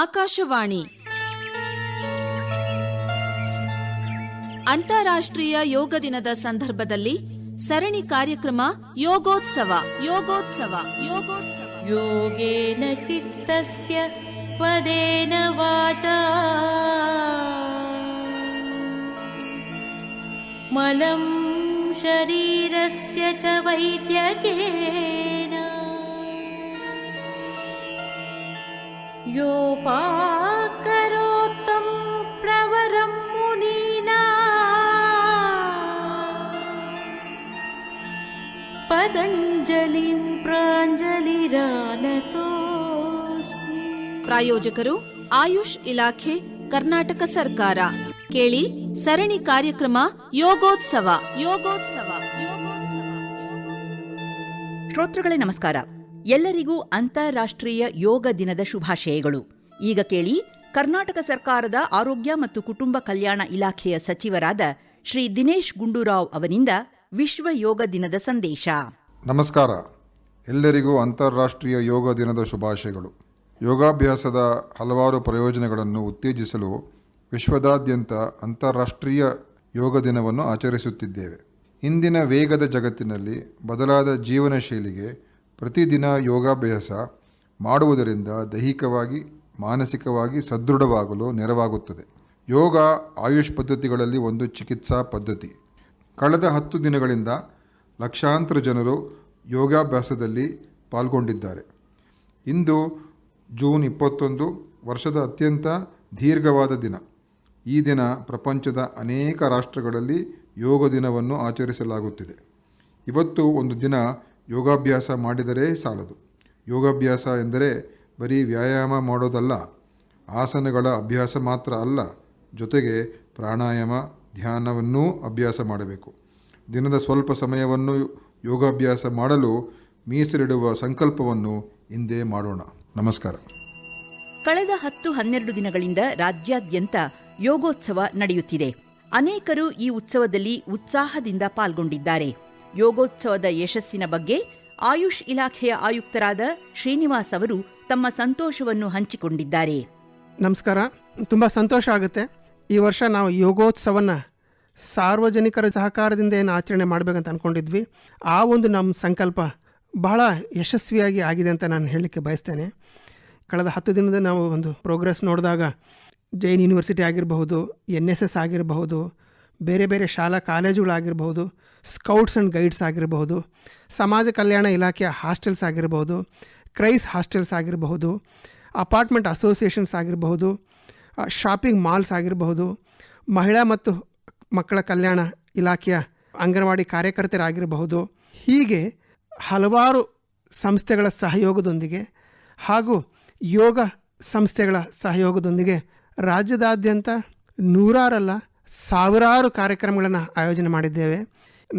ಆಕಾಶವಾಣಿ. ಅಂತಾರಾಷ್ಟ್ರೀಯ ಯೋಗ ದಿನದ ಸಂದರ್ಭದಲ್ಲಿ ಸರಣಿ ಕಾರ್ಯಕ್ರಮ ಯೋಗೋತ್ಸವ ಯೋಗೋತ್ಸವ ಯೋಗೋತ್ಸವ. ಯೋಗೇನ ಚಿತ್ತಸ್ಯ ಪದೇನ ವಾಚಾ. ಮಲಂ ಶರೀರಸ್ಯ ಚ ವೈದ್ಯಕೇ. योपाकरोत्तं प्रवरं मुनीना पतञ्जलिं प्राञ्जलिरानतोऽस्मि ಪ್ರಾಯೋಜಕರು ಆಯುಷ್ ಇಲಾಖೆ ಕರ್ನಾಟಕ ಸರ್ಕಾರ ಕೇಳಿ ಸರಣಿ ಕಾರ್ಯಕ್ರಮ ಯೋಗೋತ್ಸವ ಯೋಗೋತ್ಸವ ಯೋಗೋತ್ಸವ ಶ್ರೋತೃಗಳೇ ನಮಸ್ಕಾರ ಎಲ್ಲರಿಗೂ ಅಂತಾರಾಷ್ಟ್ರೀಯ ಯೋಗ ದಿನದ ಶುಭಾಶಯಗಳು. ಈಗ ಕೇಳಿ ಕರ್ನಾಟಕ ಸರ್ಕಾರದ ಆರೋಗ್ಯ ಮತ್ತು ಕುಟುಂಬ ಕಲ್ಯಾಣ ಇಲಾಖೆಯ ಸಚಿವರಾದ ಶ್ರೀ ದಿನೇಶ್ ಗುಂಡೂರಾವ್ ಅವರಿಂದ ವಿಶ್ವ ಯೋಗ ದಿನದ ಸಂದೇಶ. ನಮಸ್ಕಾರ. ಎಲ್ಲರಿಗೂ ಅಂತಾರಾಷ್ಟ್ರೀಯ ಯೋಗ ದಿನದ ಶುಭಾಶಯಗಳು. ಯೋಗಾಭ್ಯಾಸದ ಹಲವಾರು ಪ್ರಯೋಜನಗಳನ್ನು ಉತ್ತೇಜಿಸಲು ವಿಶ್ವದಾದ್ಯಂತ ಅಂತಾರಾಷ್ಟ್ರೀಯ ಯೋಗ ದಿನವನ್ನು ಆಚರಿಸುತ್ತಿದ್ದೇವೆ. ಇಂದಿನ ವೇಗದ ಜಗತ್ತಿನಲ್ಲಿ ಬದಲಾದ ಜೀವನ ಶೈಲಿಗೆ ಪ್ರತಿದಿನ ಯೋಗಾಭ್ಯಾಸ ಮಾಡುವುದರಿಂದ ದೈಹಿಕವಾಗಿ, ಮಾನಸಿಕವಾಗಿ ಸದೃಢವಾಗಲು ನೆರವಾಗುತ್ತದೆ. ಯೋಗ ಆಯುಷ್ ಪದ್ಧತಿಗಳಲ್ಲಿ ಒಂದು ಚಿಕಿತ್ಸಾ ಪದ್ಧತಿ. ಕಳೆದ ಹತ್ತು ದಿನಗಳಿಂದ ಲಕ್ಷಾಂತರ ಜನರು ಯೋಗಾಭ್ಯಾಸದಲ್ಲಿ ಪಾಲ್ಗೊಂಡಿದ್ದಾರೆ. ಇಂದು ಜೂನ್ ಇಪ್ಪತ್ತೊಂದು ವರ್ಷದ ಅತ್ಯಂತ ದೀರ್ಘವಾದ ದಿನ. ಈ ದಿನ ಪ್ರಪಂಚದ ಅನೇಕ ರಾಷ್ಟ್ರಗಳಲ್ಲಿ ಯೋಗ ದಿನವನ್ನು ಆಚರಿಸಲಾಗುತ್ತಿದೆ. ಇವತ್ತು ಒಂದು ದಿನ ಯೋಗಾಭ್ಯಾಸ ಮಾಡಿದರೆ ಸಾಲದು. ಯೋಗಾಭ್ಯಾಸ ಎಂದರೆ ಬರೀ ವ್ಯಾಯಾಮ ಮಾಡೋದಲ್ಲ, ಆಸನಗಳ ಅಭ್ಯಾಸ ಮಾತ್ರ ಅಲ್ಲ, ಜೊತೆಗೆ ಪ್ರಾಣಾಯಾಮ, ಧ್ಯಾನವನ್ನೂ ಅಭ್ಯಾಸ ಮಾಡಬೇಕು. ದಿನದ ಸ್ವಲ್ಪ ಸಮಯವನ್ನು ಯೋಗಾಭ್ಯಾಸ ಮಾಡಲು ಮೀಸಲಿಡುವ ಸಂಕಲ್ಪವನ್ನು ಹಿಂದೆ ಮಾಡೋಣ. ನಮಸ್ಕಾರ. ಕಳೆದ ಹತ್ತು ಹನ್ನೆರಡು ದಿನಗಳಿಂದ ರಾಜ್ಯಾದ್ಯಂತ ಯೋಗೋತ್ಸವ ನಡೆಯುತ್ತಿದೆ. ಅನೇಕರು ಈ ಉತ್ಸವದಲ್ಲಿ ಉತ್ಸಾಹದಿಂದ ಪಾಲ್ಗೊಂಡಿದ್ದಾರೆ. ಯೋಗೋತ್ಸವದ ಯಶಸ್ಸಿನ ಬಗ್ಗೆ ಆಯುಷ್ ಇಲಾಖೆಯ ಆಯುಕ್ತರಾದ ಶ್ರೀನಿವಾಸ್ ಅವರು ತಮ್ಮ ಸಂತೋಷವನ್ನು ಹಂಚಿಕೊಂಡಿದ್ದಾರೆ. ನಮಸ್ಕಾರ. ತುಂಬ ಸಂತೋಷ ಆಗುತ್ತೆ. ಈ ವರ್ಷ ನಾವು ಯೋಗೋತ್ಸವನ ಸಾರ್ವಜನಿಕರ ಸಹಕಾರದಿಂದ ಏನು ಆಚರಣೆ ಮಾಡಬೇಕಂತ ಅಂದ್ಕೊಂಡಿದ್ವಿ ಆ ಒಂದು ನಮ್ಮ ಸಂಕಲ್ಪ ಬಹಳ ಯಶಸ್ವಿಯಾಗಿ ಆಗಿದೆ ಅಂತ ನಾನು ಹೇಳಲಿಕ್ಕೆ ಬಯಸ್ತೇನೆ. ಕಳೆದ ಹತ್ತು ದಿನದ ನಾವು ಒಂದು ಪ್ರೋಗ್ರೆಸ್ ನೋಡಿದಾಗ ಜೈನ್ ಯೂನಿವರ್ಸಿಟಿ ಆಗಿರಬಹುದು, ಎನ್ ಎಸ್ ಎಸ್ ಆಗಿರಬಹುದು, ಬೇರೆ ಬೇರೆ ಶಾಲಾ ಕಾಲೇಜುಗಳಾಗಿರಬಹುದು ಸ್ಕೌಟ್ಸ್ ಆ್ಯಂಡ್ ಗೈಡ್ಸ್ ಆಗಿರಬಹುದು, ಸಮಾಜ ಕಲ್ಯಾಣ ಇಲಾಖೆಯ ಹಾಸ್ಟೆಲ್ಸ್ ಆಗಿರಬಹುದು, ಕ್ರೈಸ್ ಹಾಸ್ಟೆಲ್ಸ್ ಆಗಿರಬಹುದು, ಅಪಾರ್ಟ್ಮೆಂಟ್ ಅಸೋಸಿಯೇಷನ್ಸ್ ಆಗಿರಬಹುದು ಶಾಪಿಂಗ್ ಮಾಲ್ಸ್ ಆಗಿರಬಹುದು, ಮಹಿಳಾ ಮತ್ತು ಮಕ್ಕಳ ಕಲ್ಯಾಣ ಇಲಾಖೆಯ ಅಂಗನವಾಡಿ ಕಾರ್ಯಕರ್ತರಾಗಿರಬಹುದು. ಹೀಗೆ ಹಲವಾರು ಸಂಸ್ಥೆಗಳ ಸಹಯೋಗದೊಂದಿಗೆ ಹಾಗೂ ಯೋಗ ಸಂಸ್ಥೆಗಳ ಸಹಯೋಗದೊಂದಿಗೆ ರಾಜ್ಯದಾದ್ಯಂತ ನೂರಾರಲ್ಲ ಸಾವಿರಾರು ಕಾರ್ಯಕ್ರಮಗಳನ್ನು ಆಯೋಜನೆ ಮಾಡಿದ್ದೇವೆ.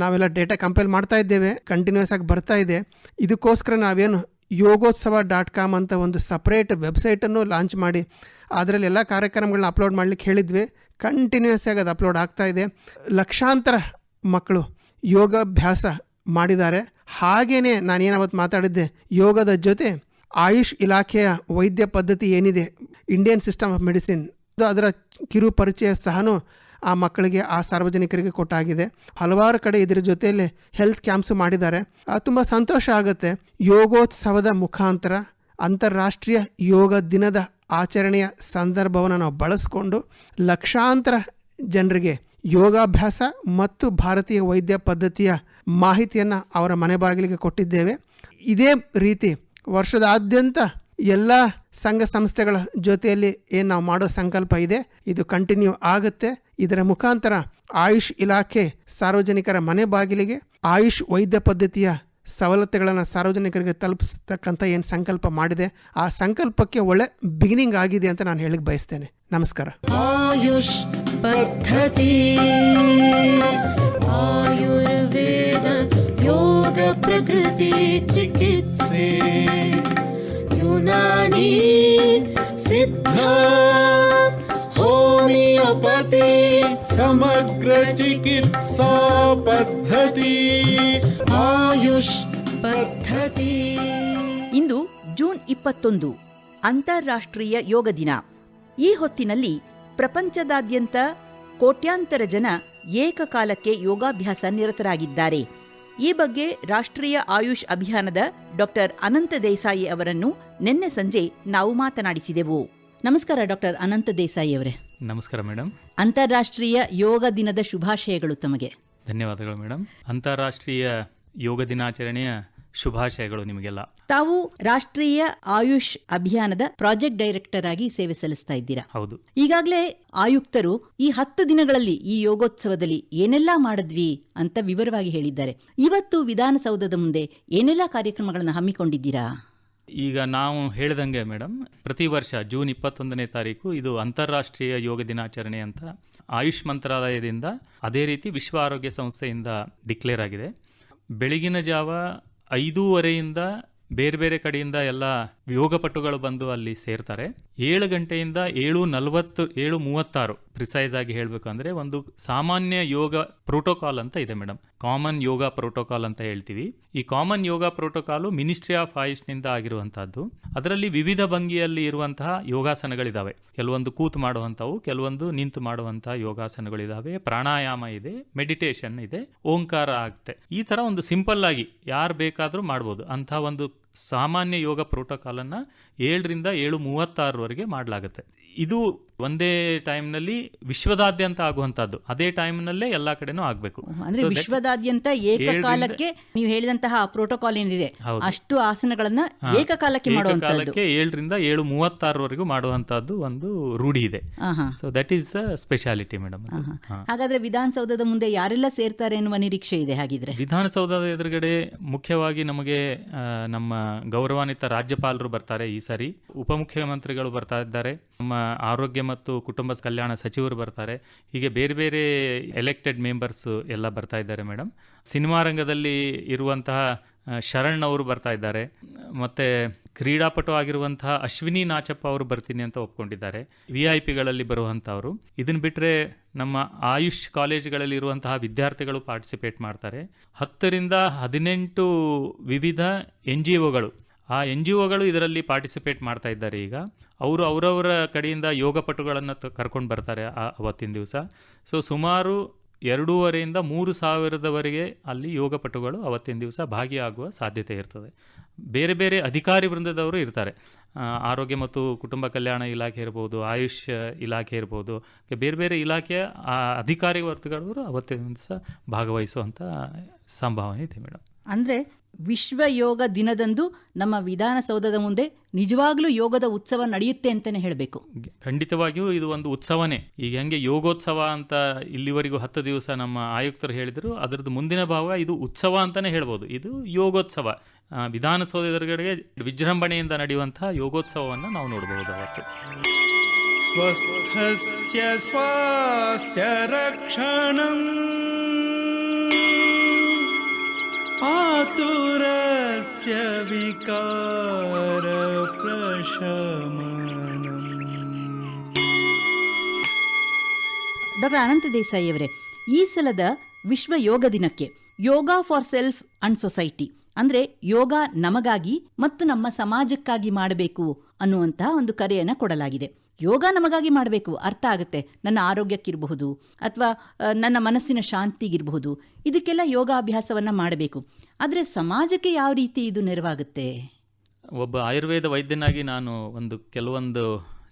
ನಾವೆಲ್ಲ ಡೇಟಾ ಕಂಪೈಲ್ ಮಾಡ್ತಾ ಇದ್ದೇವೆ ಕಂಟಿನ್ಯೂಸ್ ಆಗಿ ಬರ್ತಾ ಇದೆ. ಇದಕ್ಕೋಸ್ಕರ ನಾವೇನು ಯೋಗೋತ್ಸವ ಡಾಟ್ ಕಾಮ್ ಅಂತ ಒಂದು ಸಪ್ರೇಟ್ ವೆಬ್ಸೈಟನ್ನು ಲಾಂಚ್ ಮಾಡಿ, ಅದರಲ್ಲಿ ಎಲ್ಲ ಕಾರ್ಯಕ್ರಮಗಳನ್ನ ಅಪ್ಲೋಡ್ ಮಾಡಲಿಕ್ಕೆ ಹೇಳಿದ್ವಿ. ಕಂಟಿನ್ಯೂಸ್ ಆಗಿ ಅದು ಅಪ್ಲೋಡ್ ಆಗ್ತಾ ಇದೆ. ಲಕ್ಷಾಂತರ ಮಕ್ಕಳು ಯೋಗಾಭ್ಯಾಸ ಮಾಡಿದ್ದಾರೆ. ಹಾಗೇನೆ ನಾನೇನು ಅವತ್ತು ಮಾತಾಡಿದ್ದೆ, ಯೋಗದ ಜೊತೆ ಆಯುಷ್ ಇಲಾಖೆಯ ವೈದ್ಯ ಪದ್ಧತಿ ಏನಿದೆ ಇಂಡಿಯನ್ ಸಿಸ್ಟಮ್ ಆಫ್ ಮೆಡಿಸಿನ್ ಅದರ ಕಿರು ಪರಿಚಯ ಸಹನೂ ಆ ಮಕ್ಕಳಿಗೆ, ಆ ಸಾರ್ವಜನಿಕರಿಗೆ ಕೊಟ್ಟಾಗಿದೆ. ಹಲವಾರು ಕಡೆ ಇದರ ಜೊತೆಯಲ್ಲಿ ಹೆಲ್ತ್ ಕ್ಯಾಂಪ್ಸ್ ಮಾಡಿದ್ದಾರೆ. ತುಂಬ ಸಂತೋಷ ಆಗುತ್ತೆ. ಯೋಗೋತ್ಸವದ ಮುಖಾಂತರ ಅಂತಾರಾಷ್ಟ್ರೀಯ ಯೋಗ ದಿನದ ಆಚರಣೆಯ ಸಂದರ್ಭವನ್ನು ನಾವು ಬಳಸಿಕೊಂಡು ಲಕ್ಷಾಂತರ ಜನರಿಗೆ ಯೋಗಾಭ್ಯಾಸ ಮತ್ತು ಭಾರತೀಯ ವೈದ್ಯ ಪದ್ಧತಿಯ ಮಾಹಿತಿಯನ್ನು ಅವರ ಮನೆ ಬಾಗಿಲಿಗೆ ಕೊಟ್ಟಿದ್ದೇವೆ. ಇದೇ ರೀತಿ ವರ್ಷದಾದ್ಯಂತ ಎಲ್ಲ ಸಂಘ ಸಂಸ್ಥೆಗಳ ಜೊತೆಯಲ್ಲಿ ಏನು ನಾವು ಮಾಡೋ ಸಂಕಲ್ಪ ಇದೆ, ಇದು ಕಂಟಿನ್ಯೂ ಆಗುತ್ತೆ. ಇದರ ಮುಖಾಂತರ ಆಯುಷ್ ಇಲಾಖೆ ಸಾರ್ವಜನಿಕರ ಮನೆ ಬಾಗಿಲಿಗೆ ಆಯುಷ್ ವೈದ್ಯ ಪದ್ಧತಿಯ ಸವಲತ್ತುಗಳನ್ನು ಸಾರ್ವಜನಿಕರಿಗೆ ತಲುಪಿಸ್ತಕ್ಕಂಥ ಏನು ಸಂಕಲ್ಪ ಮಾಡಿದೆ, ಆ ಸಂಕಲ್ಪಕ್ಕೆ ಒಳ್ಳೆ ಬಿಗಿನಿಂಗ್ ಆಗಿದೆ ಅಂತ ನಾನು ಹೇಳಿಕ್ ಬಯಸ್ತೇನೆ. ನಮಸ್ಕಾರ. ಆಯುಷ್ ಪದ್ಧತಿ, ಆಯುರ್ವೇದ ಯೋಗ ಪ್ರಕೃತಿ ಚಿಕಿತ್ಸೆ, ಯುನಾನಿ ಸಿದ್ಧ. होमियोपति समग्र चिकित्सा पद्धति आयुष् पद्धति ಇಂದು ಜೂನ್ ಇಪ್ಪತ್ತೊಂದು ಅಂತಾರಾಷ್ಟ್ರೀಯ ಯೋಗ ದಿನ ಈ ಹೊತ್ತಿನಲ್ಲಿ ಪ್ರಪಂಚದಾದ್ಯಂತ ಕೋಟ್ಯಾಂತರ ಜನ ಏಕಕಾಲಕ್ಕೆ ಯೋಗಾಭ್ಯಾಸ ನಿರತರಾಗಿದ್ದಾರೆ ಈ ಬಗ್ಗೆ ರಾಷ್ಟ್ರೀಯ ಆಯುಷ್ ಅಭಿಯಾನದ ಡಾಕ್ಟರ್ ಅನಂತ ದೇಸಾಯಿ ಅವರನ್ನು ನಿನ್ನೆ ಸಂಜೆ ನಾವು ಮಾತನಾಡಿಸಿದೆವು ನಮಸ್ಕಾರ ಡಾಕ್ಟರ್ ಅನಂತ ದೇಸಾಯಿ ಅವರೇ. ನಮಸ್ಕಾರ ಮೇಡಮ್ ಅಂತಾರಾಷ್ಟ್ರೀಯ ಯೋಗ ದಿನದ ಶುಭಾಶಯಗಳು ತಮಗೆ. ಧನ್ಯವಾದಗಳು ಮೇಡಮ್ ಅಂತಾರಾಷ್ಟ್ರೀಯ ಯೋಗ ದಿನಾಚರಣೆಯ ಶುಭಾಶಯಗಳು ನಿಮಗೆಲ್ಲ. ತಾವು ರಾಷ್ಟ್ರೀಯ ಆಯುಷ್ ಅಭಿಯಾನದ ಪ್ರಾಜೆಕ್ಟ್ ಡೈರೆಕ್ಟರ್ ಆಗಿ ಸೇವೆ ಸಲ್ಲಿಸ್ತಾ ಇದ್ದೀರಾ? ಹೌದು. ಈಗಾಗಲೇ ಆಯುಕ್ತರು ಈ ಹತ್ತು ದಿನಗಳಲ್ಲಿ ಈ ಯೋಗೋತ್ಸವದಲ್ಲಿ ಏನೆಲ್ಲಾ ಮಾಡಿದ್ವಿ ಅಂತ ವಿವರವಾಗಿ ಹೇಳಿದ್ದಾರೆ. ಇವತ್ತು ವಿಧಾನಸೌಧದ ಮುಂದೆ ಏನೆಲ್ಲಾ ಕಾರ್ಯಕ್ರಮಗಳನ್ನು ಹಮ್ಮಿಕೊಂಡಿದ್ದೀರಾ? ಈಗ ನಾವು ಹೇಳಿದಂಗೆ ಮೇಡಮ್, ಪ್ರತಿ ವರ್ಷ ಜೂನ್ ಇಪ್ಪತ್ತೊಂದನೇ ತಾರೀಕು ಇದು ಅಂತಾರಾಷ್ಟ್ರೀಯ ಯೋಗ ದಿನಾಚರಣೆ ಅಂತ ಆಯುಷ್ ಮಂತ್ರಾಲಯದಿಂದ ಅದೇ ರೀತಿ ವಿಶ್ವ ಆರೋಗ್ಯ ಸಂಸ್ಥೆಯಿಂದ ಡಿಕ್ಲೇರ್ ಆಗಿದೆ. ಬೆಳಗಿನ ಜಾವ ಐದೂವರೆಯಿಂದ ಬೇರೆ ಬೇರೆ ಕಡೆಯಿಂದ ಎಲ್ಲ ಯೋಗಪಟುಗಳು ಬಂದು ಅಲ್ಲಿ ಸೇರ್ತಾರೆ. ಏಳು ಗಂಟೆಯಿಂದ ಏಳು ನಲವತ್ತು, ಏಳು ಮೂವತ್ತಾರು ಪ್ರಿಸೈಸ್ ಆಗಿ ಹೇಳಬೇಕು ಅಂದರೆ ಒಂದು ಸಾಮಾನ್ಯ ಯೋಗ ಪ್ರೋಟೋಕಾಲ್ ಅಂತ ಇದೆ ಮೇಡಮ್ ಕಾಮನ್ ಯೋಗ ಪ್ರೋಟೋಕಾಲ್ ಅಂತ ಹೇಳ್ತೀವಿ. ಈ common yoga protocol ministry of ಆಯುಷ್ನಿಂದ ಆಗಿರುವಂತಹದ್ದು. ಅದರಲ್ಲಿ ವಿವಿಧ ಭಂಗಿಯಲ್ಲಿ ಇರುವಂತಹ ಯೋಗಾಸನಗಳಿದಾವೆ. ಕೆಲವೊಂದು ಕೂತು ಮಾಡುವಂಥವು, ಕೆಲವೊಂದು ನಿಂತು ಮಾಡುವಂತಹ ಯೋಗಾಸನಗಳಿದಾವೆ. ಪ್ರಾಣಾಯಾಮ ಇದೆ, ಮೆಡಿಟೇಷನ್ ಇದೆ, ಓಂಕಾರ ಆಗುತ್ತೆ ಈ ತರ ಒಂದು ಸಿಂಪಲ್ ಆಗಿ ಯಾರು ಬೇಕಾದರೂ ಮಾಡ್ಬೋದು. ಅಂಥ ಒಂದು ಸಾಮಾನ್ಯ ಯೋಗ ಪ್ರೋಟೋಕಾಲ್ ಅನ್ನ ಏಳರಿಂದ ಏಳು ಮೂವತ್ತಾರರವರೆಗೆ ಮಾಡಲಾಗುತ್ತೆ. ಇದು ಒಂದೇ ಟೈಮ್ನಲ್ಲಿ ವಿಶ್ವದಾದ್ಯಂತ ಆಗುವಂತಹದ್ದು ಅದೇ ಟೈಮ್ನಲ್ಲೇ ಎಲ್ಲಾ ಕಡೆನೂ ಆಗಬೇಕು. ಅಂದ್ರೆ ವಿಶ್ವದಾದ್ಯಂತ ಏಕಕಾಲಕ್ಕೆ ನೀವು ಹೇಳಿದಂತಹ ಪ್ರೋಟೋಕಾಲ್ ಏನಿದೆ. ಅಷ್ಟು ಆಸನಗಳನ್ನ ಏಕಕಾಲಕ್ಕೆ ಏಕಕಾಲಕ್ಕೆ ಏಳರಿಂದ ಏಳು ಮೂವತ್ತಾರವರೆಗೂ ಮಾಡುವಂತಹದ್ದು ಒಂದು ರೂಢಿ ಇದೆ. So that is speciality madam ಹಾಗಾದ್ರೆ ವಿಧಾನಸೌಧದ ಮುಂದೆ ಯಾರೆಲ್ಲ ಸೇರ್ತಾರೆ ಎನ್ನುವ ನಿರೀಕ್ಷೆ ಇದೆ ಹಾಗಿದ್ರೆ? ವಿಧಾನಸೌಧದ ಎದುರುಗಡೆ ಮುಖ್ಯವಾಗಿ ನಮಗೆ ನಮ್ಮ ಗೌರವಾನ್ವಿತ ರಾಜ್ಯಪಾಲರು ಬರ್ತಾರೆ ಈ ಸಾರಿ. ಉಪಮುಖ್ಯಮಂತ್ರಿಗಳು ಬರ್ತಾ ಇದ್ದಾರೆ. ನಮ್ಮ ಆರೋಗ್ಯ ಮತ್ತು ಕುಟುಂಬ ಕಲ್ಯಾಣ ಸಚಿವರು ಬರ್ತಾರೆ. ಹೀಗೆ ಬೇರೆ ಬೇರೆ ಎಲೆಕ್ಟೆಡ್ ಮೆಂಬರ್ಸ್ ಎಲ್ಲ ಬರ್ತಾ ಇದ್ದಾರೆ ಮೇಡಮ್ ಸಿನಿಮಾ ರಂಗದಲ್ಲಿ ಇರುವಂತಹ ಶರಣ್ ಅವರು ಬರ್ತಾ ಇದ್ದಾರೆ. ಮತ್ತೆ ಕ್ರೀಡಾಪಟು ಆಗಿರುವಂತಹ ಅಶ್ವಿನಿ ನಾಚಪ್ಪ ಅವರು ಬರ್ತೀನಿ ಅಂತ ಒಪ್ಕೊಂಡಿದ್ದಾರೆ. V I ಪಿಗಳಲ್ಲಿ ಬರುವಂಥವ್ರು. ಇದನ್ನ ಬಿಟ್ಟರೆ ನಮ್ಮ ಆಯುಷ್ ಕಾಲೇಜ್ಗಳಲ್ಲಿ ಇರುವಂತಹ ವಿದ್ಯಾರ್ಥಿಗಳು ಪಾರ್ಟಿಸಿಪೇಟ್ ಮಾಡ್ತಾರೆ. ಹತ್ತರಿಂದ ಹದಿನೆಂಟು ವಿವಿಧ ಎನ್ ಜಿ ಒಗಳು ಆ ಎನ್ ಜಿ ಒಗಳು ಇದರಲ್ಲಿ ಪಾರ್ಟಿಸಿಪೇಟ್ ಮಾಡ್ತಾ ಇದ್ದಾರೆ ಈಗ. ಅವರು ಅವರವರ ಕಡೆಯಿಂದ ಯೋಗಪಟುಗಳನ್ನು ಕರ್ಕೊಂಡು ಬರ್ತಾರೆ ಆ ಅವತ್ತಿನ ದಿವಸ. ಸೊ ಸುಮಾರು ಎರಡೂವರೆಯಿಂದ ಮೂರು ಸಾವಿರದವರೆಗೆ ಅಲ್ಲಿ ಯೋಗಪಟುಗಳು ಅವತ್ತಿನ ದಿವಸ ಭಾಗಿಯಾಗುವ ಸಾಧ್ಯತೆ ಇರ್ತದೆ. ಬೇರೆ ಬೇರೆ ಅಧಿಕಾರಿ ವೃಂದದವರು ಇರ್ತಾರೆ. ಆರೋಗ್ಯ ಮತ್ತು ಕುಟುಂಬ ಕಲ್ಯಾಣ ಇಲಾಖೆ ಇರ್ಬೋದು, ಆಯುಷ್ ಇಲಾಖೆ ಇರ್ಬೋದು ಬೇರೆ ಬೇರೆ ಇಲಾಖೆಯ ಅಧಿಕಾರಿ ವರ್ಗದವರು ಅವತ್ತಿನ ದಿವಸ ಭಾಗವಹಿಸುವಂಥ ಸಂಭಾವನೆ ಇದೆ ಮೇಡಮ್ ಅಂದ್ರೆ ವಿಶ್ವ ಯೋಗ ದಿನದಂದು ನಮ್ಮ ವಿಧಾನಸೌಧದ ಮುಂದೆ ನಿಜವಾಗ್ಲೂ ಯೋಗದ ಉತ್ಸವ ನಡೆಯುತ್ತೆ ಅಂತಾನೆ ಹೇಳಬೇಕು. ಖಂಡಿತವಾಗಿಯೂ ಇದು ಒಂದು ಉತ್ಸವನೇ. ಈಗ ಹೆಂಗೆ ಯೋಗೋತ್ಸವ ಅಂತ ಇಲ್ಲಿವರೆಗೂ ಹತ್ತು ದಿವಸ ನಮ್ಮ ಆಯುಕ್ತರು ಹೇಳಿದರು ಅದರದ್ದು ಮುಂದಿನ ಭಾವ ಇದು ಉತ್ಸವ ಅಂತಾನೆ ಹೇಳ್ಬೋದು. ಇದು ಯೋಗೋತ್ಸವ. ವಿಧಾನಸೌಧ ಎದುರುಗಡೆಗೆ ವಿಜೃಂಭಣೆಯಿಂದ ನಡೆಯುವಂತಹ ಯೋಗೋತ್ಸವವನ್ನು ನಾವು ನೋಡಬಹುದು ಅವತ್ತು ಸ್ವಸ್ಥಸ್ಯ ಸ್ವಾಸ್ಥ್ಯ ರಕ್ಷಣಂ. ಆತು आतुरस्य विकारप्रशमनम् ಡಾಕ್ಟರ್ ಅನಂತ ದೇಸಾಯಿ ಅವರೇ ಈ ಸಲದ ವಿಶ್ವ ಯೋಗ ದಿನಕ್ಕೆ yoga for self and society ಅಂದ್ರೆ ಯೋಗ ನಮಗಾಗಿ ಮತ್ತು ನಮ್ಮ ಸಮಾಜಕ್ಕಾಗಿ ಮಾಡಬೇಕು ಅನ್ನುವಂತಹ ಒಂದು ಕರೆಯನ್ನ ಕೊಡಲಾಗಿದೆ ಯೋಗ ನಮಗಾಗಿ ಮಾಡಬೇಕು. ಅರ್ಥ ಆಗುತ್ತೆ. ನನ್ನ ಆರೋಗ್ಯಕ್ಕಿರಬಹುದು ಅಥವಾ ನನ್ನ ಮನಸ್ಸಿನ ಶಾಂತಿಗಿರಬಹುದು. ಇದಕ್ಕೆಲ್ಲ ಯೋಗಾಭ್ಯಾಸವನ್ನು ಮಾಡಬೇಕು. ಆದರೆ ಸಮಾಜಕ್ಕೆ ಯಾವ ರೀತಿ ಇದು ನೆರವಾಗುತ್ತೆ? ಒಬ್ಬ ಆಯುರ್ವೇದ ವೈದ್ಯನಾಗಿ ನಾನು ಒಂದು ಕೆಲವೊಂದು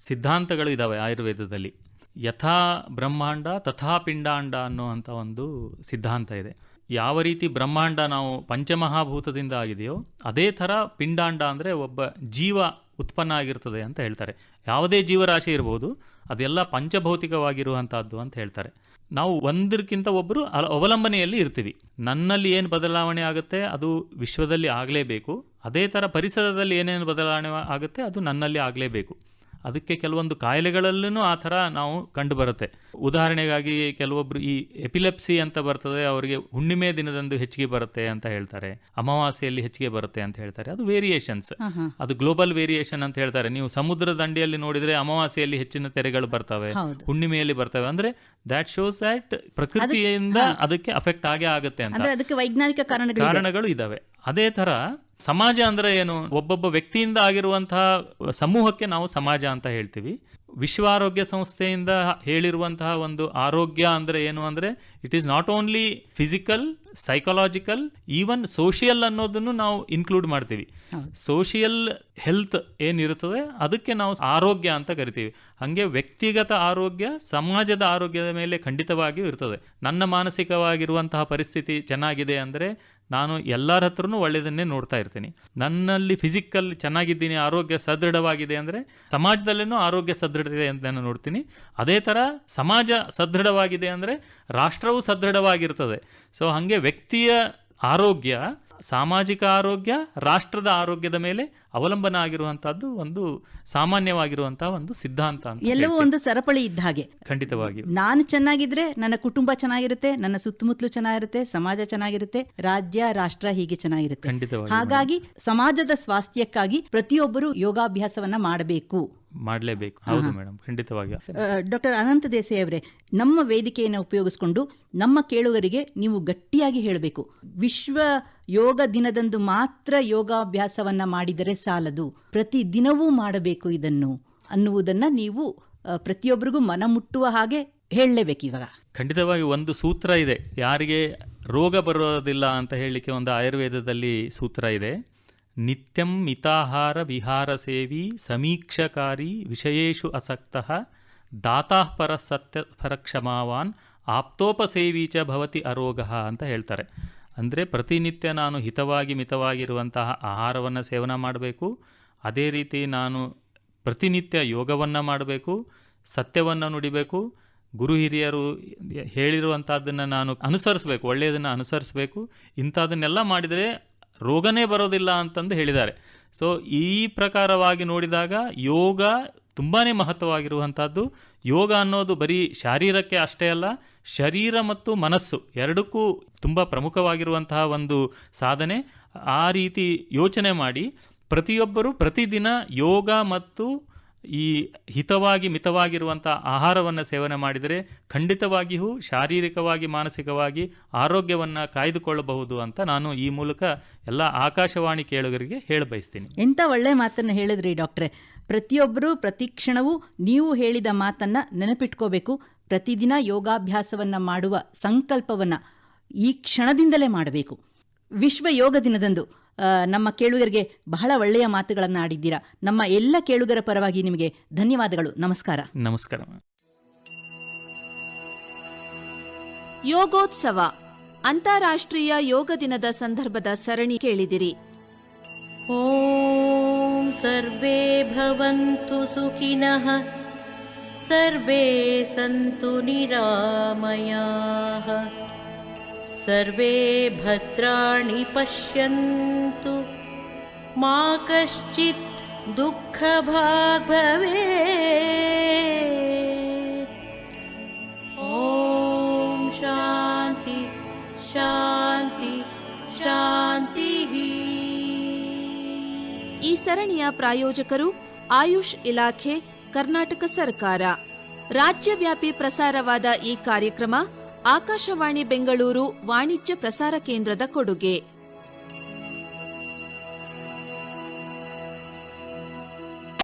ಸಿದ್ಧಾಂತಗಳು ಇದ್ದಾವೆ ಆಯುರ್ವೇದದಲ್ಲಿ. ಯಥಾ ಬ್ರಹ್ಮಾಂಡ ತಥಾ ಪಿಂಡಾಂಡ ಅನ್ನುವಂಥ ಒಂದು ಸಿದ್ಧಾಂತ ಇದೆ. ಯಾವ ರೀತಿ ಬ್ರಹ್ಮಾಂಡ ನಾವು ಪಂಚಮಹಾಭೂತದಿಂದ ಆಗಿದೆಯೋ, ಅದೇ ಥರ ಪಿಂಡಾಂಡ ಅಂದರೆ ಒಬ್ಬ ಜೀವ ಉತ್ಪನ್ನ ಆಗಿರ್ತದೆ ಅಂತ ಹೇಳ್ತಾರೆ. ಯಾವುದೇ ಜೀವರಾಶಿ ಇರ್ಬೋದು, ಅದೆಲ್ಲ ಪಂಚಭೌತಿಕವಾಗಿರುವಂಥದ್ದು ಅಂತ ಹೇಳ್ತಾರೆ. ನಾವು ಒಂದಕ್ಕಿಂತ ಒಬ್ಬರು ಅವಲಂಬನೆಯಲ್ಲಿ ಇರ್ತೀವಿ. ನನ್ನಲ್ಲಿ ಏನು ಬದಲಾವಣೆ ಆಗುತ್ತೆ, ಅದು ವಿಶ್ವದಲ್ಲಿ ಆಗಲೇಬೇಕು. ಅದೇ ಥರ ಪರಿಸರದಲ್ಲಿ ಏನೇನು ಬದಲಾವಣೆ ಆಗುತ್ತೆ, ಅದು ನನ್ನಲ್ಲಿ ಆಗಲೇಬೇಕು. ಅದಕ್ಕೆ ಕೆಲವೊಂದು ಕಾಯಿಲೆಗಳಲ್ಲೂ ಆ ಥರ ನಾವು ಕಂಡುಬರುತ್ತೆ. ಉದಾಹರಣೆಗಾಗಿ ಕೆಲವೊಬ್ರು ಈ ಎಪಿಲೆಪ್ಸಿ ಅಂತ ಬರ್ತದೆ ಅವರಿಗೆ ಹುಣ್ಣಿಮೆ ದಿನದಂದು ಹೆಚ್ಚಿಗೆ ಬರುತ್ತೆ ಅಂತ ಹೇಳ್ತಾರೆ. ಅಮಾವಾಸ್ಯೆಯಲ್ಲಿ ಹೆಚ್ಚಿಗೆ ಬರುತ್ತೆ ಅಂತ ಹೇಳ್ತಾರೆ. ಅದು ವೇರಿಯೇಷನ್ಸ್ ಅದು ಗ್ಲೋಬಲ್ ವೇರಿಯೇಷನ್ ಅಂತ ಹೇಳ್ತಾರೆ. ನೀವು ಸಮುದ್ರ ದಂಡೆಯಲ್ಲಿ ನೋಡಿದ್ರೆ ಅಮಾವಾಸ್ಯೆಯಲ್ಲಿ ಹೆಚ್ಚಿನ ತೆರೆಗಳು ಬರ್ತವೆ. ಹುಣ್ಣಿಮೆಯಲ್ಲಿ ಬರ್ತವೆ. ಅಂದ್ರೆ ದ್ಯಾಟ್ ಶೋಸ್ ದಟ್ ಪ್ರಕೃತಿಯಿಂದ ಅದಕ್ಕೆ ಅಫೆಕ್ಟ್ ಆಗೇ ಆಗುತ್ತೆ ಅಂತ. ಅದಕ್ಕೆ ವೈಜ್ಞಾನಿಕ ಕಾರಣಗಳು ಇದಾವೆ. ಅದೇ ತರ ಸಮಾಜ ಅಂದ್ರೆ ಏನು? ಒಬ್ಬೊಬ್ಬ ವ್ಯಕ್ತಿಯಿಂದ ಆಗಿರುವಂತಹ ಸಮೂಹಕ್ಕೆ ನಾವು ಸಮಾಜ ಅಂತ ಹೇಳ್ತೀವಿ. ವಿಶ್ವ ಆರೋಗ್ಯ ಸಂಸ್ಥೆಯಿಂದ ಹೇಳಿರುವಂತಹ ಒಂದು ಆರೋಗ್ಯ ಅಂದ್ರೆ ಏನು ಅಂದ್ರೆ it is not only physical psychological even social ಅನ್ನೋದನ್ನು ನಾವು ಇನ್ಕ್ಲೂಡ್ ಮಾಡ್ತೀವಿ. ಸೋಷಿಯಲ್ ಹೆಲ್ತ್ ಏನಿರುತ್ತದೆ ಅದಕ್ಕೆ ನಾವು ಆರೋಗ್ಯ ಅಂತ ಕರಿತೀವಿ. ಹಂಗೆ ವ್ಯಕ್ತಿಗತ ಆರೋಗ್ಯ ಸಮಾಜದ ಆರೋಗ್ಯದ ಮೇಲೆ ಖಂಡಿತವಾಗಿಯೂ ಇರ್ತದೆ. ನನ್ನ ಮಾನಸಿಕವಾಗಿರುವಂತಹ ಪರಿಸ್ಥಿತಿ ಚೆನ್ನಾಗಿದೆ ಅಂದರೆ ನಾನು ಎಲ್ಲರ ಹತ್ರನೂ ಒಳ್ಳೆಯದನ್ನೇ ನೋಡ್ತಾ ಇರ್ತೀನಿ. ನನ್ನಲ್ಲಿ ಫಿಸಿಕಲ್ ಚೆನ್ನಾಗಿದ್ದೀನಿ, ಆರೋಗ್ಯ ಸದೃಢವಾಗಿದೆ ಅಂದರೆ ಸಮಾಜದಲ್ಲೇನೂ ಆರೋಗ್ಯ ಸದೃಢತೆ ಅಂತ ನಾನು ನೋಡ್ತೀನಿ. ಅದೇ ಥರ ಸಮಾಜ ಸದೃಢವಾಗಿದೆ ಅಂದರೆ ರಾಷ್ಟ್ರವು ಸದೃಢವಾಗಿರ್ತದೆ. ಸೊ ಹಾಗೆ ವ್ಯಕ್ತಿಯ ಆರೋಗ್ಯ, ಸಾಮಾಜಿಕ ಆರೋಗ್ಯ, ರಾಷ್ಟ್ರದ ಆರೋಗ್ಯದ ಮೇಲೆ ಅವಲಂಬನ ಆಗಿರುವಂತಹದ್ದು ಒಂದು ಸಾಮಾನ್ಯವಾಗಿರುವಂತಹ ಒಂದು ಸಿದ್ಧಾಂತ ಎಲ್ಲವೂ ಒಂದು ಸರಪಳಿ ಇದ್ದ ಹಾಗೆ. ಖಂಡಿತವಾಗಿ ನಾನು ಚೆನ್ನಾಗಿದ್ರೆ ನನ್ನ ಕುಟುಂಬ ಚೆನ್ನಾಗಿರುತ್ತೆ ನನ್ನ ಸುತ್ತಮುತ್ತಲು ಚೆನ್ನಾಗಿರುತ್ತೆ ಸಮಾಜ ಚೆನ್ನಾಗಿರುತ್ತೆ ರಾಜ್ಯ ರಾಷ್ಟ್ರ ಹೀಗೆ ಚೆನ್ನಾಗಿರುತ್ತೆ. ಖಂಡಿತವಾಗಿ ಹಾಗಾಗಿ ಸಮಾಜದ ಸ್ವಾಸ್ಥ್ಯಕ್ಕಾಗಿ ಪ್ರತಿಯೊಬ್ಬರು ಯೋಗಾಭ್ಯಾಸವನ್ನ ಮಾಡಬೇಕು. ಮಾಡಲೇಬೇಕು. ಹೌದು ಮೇಡಮ್ ಖಂಡಿತವಾಗಿ ಡಾಕ್ಟರ್ ಅನಂತ ದೇಸಾಯಿ ಅವರೇ ನಮ್ಮ ವೇದಿಕೆಯನ್ನು ಉಪಯೋಗಿಸಿಕೊಂಡು ನಮ್ಮ ಕೇಳುಗರಿಗೆ ನೀವು ಗಟ್ಟಿಯಾಗಿ ಹೇಳಬೇಕು. ವಿಶ್ವ ಯೋಗ ದಿನದಂದು ಮಾತ್ರ ಯೋಗಾಭ್ಯಾಸವನ್ನ ಮಾಡಿದರೆ ಸಾಲದು. ಪ್ರತಿ ದಿನವೂ ಮಾಡಬೇಕು ಇದನ್ನು ಅನ್ನುವುದನ್ನ ನೀವು ಪ್ರತಿಯೊಬ್ಬರಿಗೂ ಮನ ಮುಟ್ಟುವ ಹಾಗೆ ಹೇಳಲೇಬೇಕು ಇವಾಗ. ಖಂಡಿತವಾಗಿ ಒಂದು ಸೂತ್ರ ಇದೆ. ಯಾರಿಗೆ ರೋಗ ಬರೋದಿಲ್ಲ ಅಂತ ಹೇಳಲಿಕ್ಕೆ ಒಂದು ಆಯುರ್ವೇದದಲ್ಲಿ ಸೂತ್ರ ಇದೆ. ನಿತ್ಯಂ ಮಿತಾಹಾರ ವಿಹಾರ ಸೇವಿ ಸಮೀಕ್ಷಕಾರಿ ವಿಷಯೇಶು ಅಸಕ್ತಃ ದಾತಾಪರ ಸತ್ಯ ಪರ ಕ್ಷಮಾವಾನ್ ಆಪ್ತೋಪಸೇವಿ ಚ ಭವತಿ ಅರೋಗ ಅಂತ ಹೇಳ್ತಾರೆ. ಅಂದರೆ ಪ್ರತಿನಿತ್ಯ ನಾನು ಹಿತವಾಗಿ ಮಿತವಾಗಿರುವಂತಹ ಆಹಾರವನ್ನು ಸೇವನೆ ಮಾಡಬೇಕು. ಅದೇ ರೀತಿ ನಾನು ಪ್ರತಿನಿತ್ಯ ಯೋಗವನ್ನು ಮಾಡಬೇಕು, ಸತ್ಯವನ್ನು ನುಡಿಬೇಕು, ಗುರು ಹಿರಿಯರು ಹೇಳಿರುವಂಥದ್ದನ್ನು ನಾನು ಅನುಸರಿಸಬೇಕು, ಒಳ್ಳೆಯದನ್ನು ಅನುಸರಿಸಬೇಕು. ಇಂಥದನ್ನೆಲ್ಲ ಮಾಡಿದರೆ ರೋಗನೇ ಬರೋದಿಲ್ಲ ಅಂತಂದು ಹೇಳಿದ್ದಾರೆ. ಸೊ ಈ ಪ್ರಕಾರವಾಗಿ ನೋಡಿದಾಗ ಯೋಗ ತುಂಬಾ ಮಹತ್ವವಾಗಿರುವಂಥದ್ದು. ಯೋಗ ಅನ್ನೋದು ಬರೀ ಶಾರೀರಕ್ಕೆ ಅಷ್ಟೇ ಅಲ್ಲ, ಶರೀರ ಮತ್ತು ಮನಸ್ಸು ಎರಡಕ್ಕೂ ತುಂಬ ಪ್ರಮುಖವಾಗಿರುವಂತಹ ಒಂದು ಸಾಧನೆ. ಆ ರೀತಿ ಯೋಚನೆ ಮಾಡಿ ಪ್ರತಿಯೊಬ್ಬರು ಪ್ರತಿದಿನ ಯೋಗ ಮತ್ತು ಈ ಹಿತವಾಗಿ ಮಿತವಾಗಿರುವಂಥ ಆಹಾರವನ್ನು ಸೇವನೆ ಮಾಡಿದರೆ ಖಂಡಿತವಾಗಿಯೂ ಶಾರೀರಿಕವಾಗಿ, ಮಾನಸಿಕವಾಗಿ ಆರೋಗ್ಯವನ್ನು ಕಾಯ್ದುಕೊಳ್ಳಬಹುದು ಅಂತ ನಾನು ಈ ಮೂಲಕ ಎಲ್ಲ ಆಕಾಶವಾಣಿ ಕೇಳುಗರಿಗೆ ಹೇಳ ಬಯಸ್ತೀನಿ. ಎಂತ ಒಳ್ಳೆ ಮಾತನ್ನು ಹೇಳಿದ್ರಿ ಡಾಕ್ಟ್ರೆ. ಪ್ರತಿಯೊಬ್ಬರೂ, ಪ್ರತಿ ಕ್ಷಣವೂ ನೀವು ಹೇಳಿದ ಮಾತನ್ನು ನೆನಪಿಟ್ಕೋಬೇಕು. ಪ್ರತಿದಿನ ಯೋಗಾಭ್ಯಾಸವನ್ನು ಮಾಡುವ ಸಂಕಲ್ಪವನ್ನು ಈ ಕ್ಷಣದಿಂದಲೇ ಮಾಡಬೇಕು. ವಿಶ್ವ ಯೋಗ ದಿನದಂದು ನಮ್ಮ ಕೇಳುಗರಿಗೆ ಬಹಳ ಒಳ್ಳೆಯ ಮಾತುಗಳನ್ನು ಆಡಿದ್ದೀರಾ ನಮ್ಮ ಎಲ್ಲ ಕೇಳುಗರ ಪರವಾಗಿ ನಿಮಗೆ ಧನ್ಯವಾದಗಳು. ನಮಸ್ಕಾರ. ನಮಸ್ಕಾರ ಯೋಗೋತ್ಸವ. ಅಂತಾರಾಷ್ಟ್ರೀಯ ಯೋಗ ದಿನದ ಸಂದರ್ಭದ ಸರಣಿ ಕೇಳಿದಿರಿ. ಓಂ ಸರ್ವೇ ಭವಂತು ಸುಖಿನಃ. ಸರ್ವೇ ಸಂತು ನಿರಾಮಯಾಃ. सर्वे भद्राणि पश्यन्तु मा कश्चित् दुःखभाग् भवेत् ॐ शान्ति शान्ति शान्तिः ಈ ಸರಣಿಯ ಪ್ರಾಯೋಜಕರು ಆಯುಷ್ ಇಲಾಖೆ ಕರ್ನಾಟಕ ಸರ್ಕಾರ ರಾಜ್ಯವ್ಯಾಪಿ ಪ್ರಸಾರವಾದ ಈ ಕಾರ್ಯಕ್ರಮ ಆಕಾಶವಾಣಿ ಬೆಂಗಳೂರು ವಾಣಿಜ್ಯ ಪ್ರಸಾರ ಕೇಂದ್ರದ ಕೊಡುಗೆ.